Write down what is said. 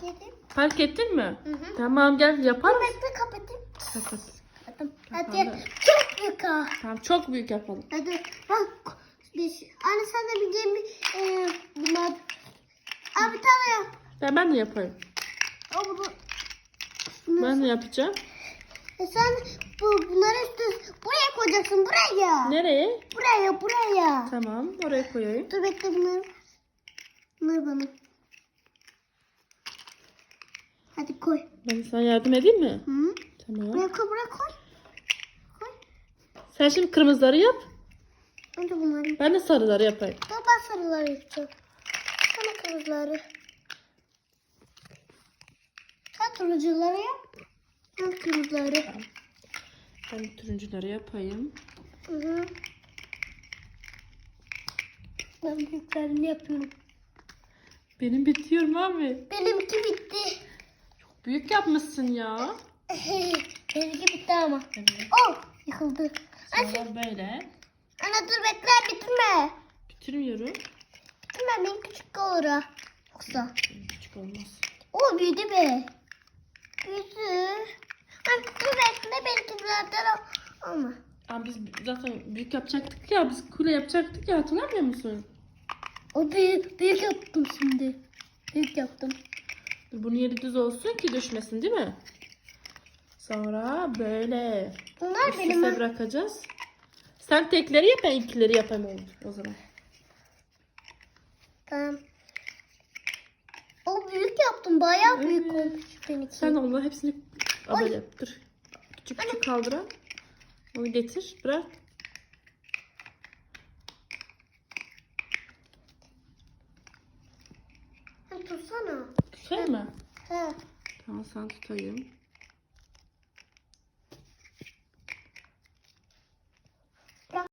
fark edeyim. Fark ettin mi? Hı hı. Tamam gel yaparız. Bekle kapatayım. Kapat. Kapattım. Kapandı. Hadi çok büyük ha. Tamam çok büyük yapalım. Hadi bak. Biz, anne sen de bir gemi e, bunlar. Abi bir tane yap. Ben, ben de yaparım. O bunu. bunu Ben de yapacağım. E sen bu, bunları üstü buraya koyacaksın buraya. Nereye? Buraya buraya. Tamam oraya koyayım. Dur bekle bunları. Bunları bana. Hadi koy. Ben sana yardım edeyim mi? Hı? Tamam. Koy buraya koy. Koy. Sen şimdi kırmızıları yap. Önce bunları. Ben de sarıları yapayım. Dur ben sarıları yapacağım. Sana kırmızıları. Sen turuncuları yap. Ben kırmızıları. Ben de turuncuları yapayım. Hı hı. Ben büyüklerini yapıyorum. Benim bitiyor mu abi? Benimki bitti. Büyük yapmışsın ya. Benimki bitti ama. Evet. Oh yıkıldı. Anne, Sonra böyle. anne dur bekle bitirme. Bitirmiyorum. Bitirme benim küçük olur ha. Yoksa. Küçük olmaz. O büyüdü be. Büyüdü. Anne dur bekle benimki zaten o- ama. Ama biz zaten büyük yapacaktık ya. Biz kule yapacaktık ya. Hatırlamıyor musun? O büyük, büyük yaptım şimdi. Büyük yaptım. Dur, Bunun yeri düz olsun ki düşmesin değil mi? Sonra böyle Bunlar üst benim. üste bırakacağız. Sen tekleri yap ben ikileri yapayım olur o zaman. Tamam. O büyük yaptım. Bayağı büyük Evet. olmuş benimki. Sen de onların hepsini böyle yap. Dur. Küçük küçük kaldıran. Onu getir bırak. Tutsana. Şey mi? He. Tamam sen tutayım.